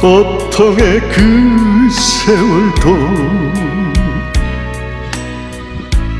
고통의 그 세월도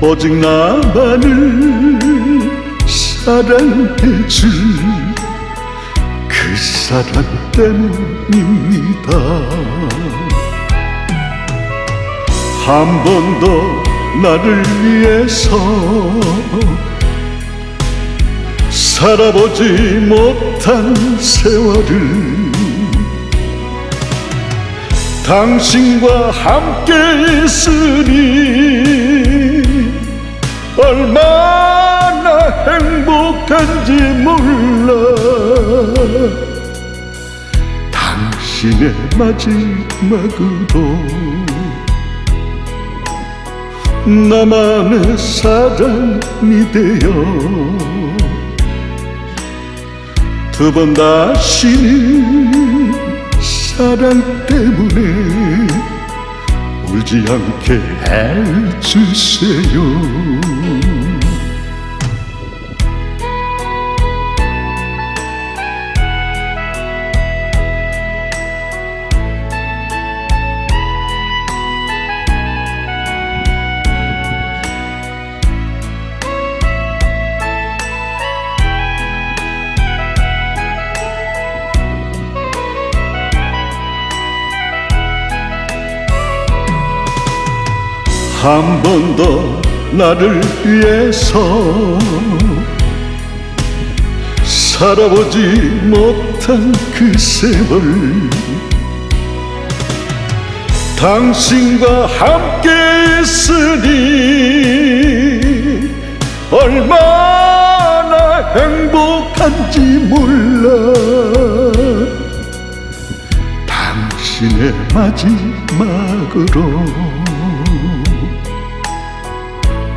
오직 나만을 사랑해줄 그 사람 때문입니다. 한 번도 나를 위해서 살아보지 못한 세월을 당신과 함께 있으니 얼마나 행복한지 몰라. 당신의 마지막 으로 나만의 사랑이 되어 두 번 다시는 사랑 때문에 울지 않게 해주세요 한 번도 나를 위해서. 살아보지 못한 그 세월. 당신과 함께 있으니 얼마나 행복한지 몰라. 당신의 마지막으로